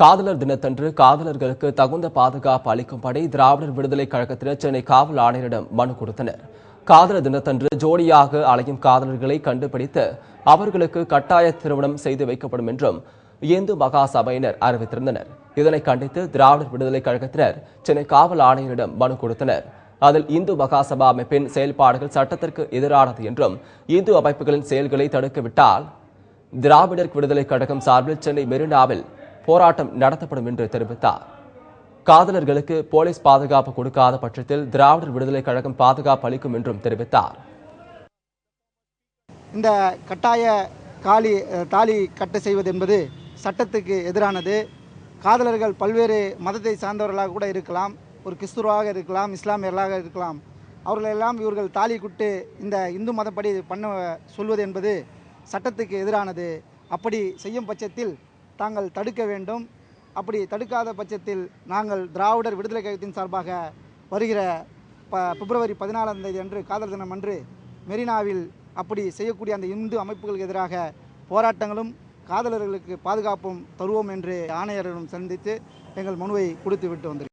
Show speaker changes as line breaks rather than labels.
காதலர் தினத்தன்று காதலர்களுக்கு தகுந்த பாதுகாப்பு அளிக்கும்படி திராவிடர் விடுதலை கழகத்தினர் சென்னை காவல் ஆணையரிடம் மனு கொடுத்தனர். காதலர் தினத்தன்று ஜோடியாக அலையும் காதலர்களை கண்டுபிடித்து அவர்களுக்கு கட்டாய திருமணம் செய்து வைக்கப்படும் என்றும் இந்து மகா சபையினர் அறிவித்திருந்தனர். இதனை கண்டித்து திராவிடர் விடுதலை கழகத்தினர் சென்னை காவல் ஆணையரிடம் மனு கொடுத்தனர். அதில் இந்து மகாசபா அமைப்பின் செயல்பாடுகள் சட்டத்திற்கு எதிரானது என்றும் இந்து அமைப்புகளின் செயல்களை தடுக்கவிட்டால் திராவிடர் விடுதலை கழகம் சார்பில் சென்னை மெரினாவில் போராட்டம் நடத்தப்படும் என்று தெரிவித்தார். காதலர்களுக்கு போலீஸ் பாதுகாப்பு கொடுக்காத பட்சத்தில் திராவிடர் விடுதலை கழகம் பாதுகாப்பு அளிக்கும் என்றும் தெரிவித்தார்.
இந்த கட்டாய காலி தாலி கட்ட செய்வது என்பது சட்டத்துக்கு எதிரானது. காதலர்கள் பல்வேறு மதத்தை சார்ந்தவர்களாக கூட இருக்கலாம் ஒரு கிறிஸ்துவாக இருக்கலாம் இஸ்லாமியர்களாக இருக்கலாம். அவர்களெல்லாம் இவர்கள் தாலி குட்டு இந்த இந்து மதப்படி பண்ண சொல்வது என்பது சட்டத்துக்கு எதிரானது. அப்படி செய்யும் பட்சத்தில் தாங்கள் தடுக்க வேண்டும். அப்படி தடுக்காத பட்சத்தில் நாங்கள் திராவிடர் விடுதலை கழகத்தின் சார்பாக வருகிற ப பிப்ரவரி பதினாலாம் தேதி அன்று காதல் தினம் அன்று மெரினாவில் அப்படி செய்யக்கூடிய அந்த இந்து அமைப்புகளுக்கு எதிராக போராட்டங்களும் காதலர்களுக்கு பாதுகாப்பும் தருவோம் என்று ஆணையரிடம் சந்தித்து எங்கள் மனுவை கொடுத்து விட்டு வந்திருக்கிறோம்.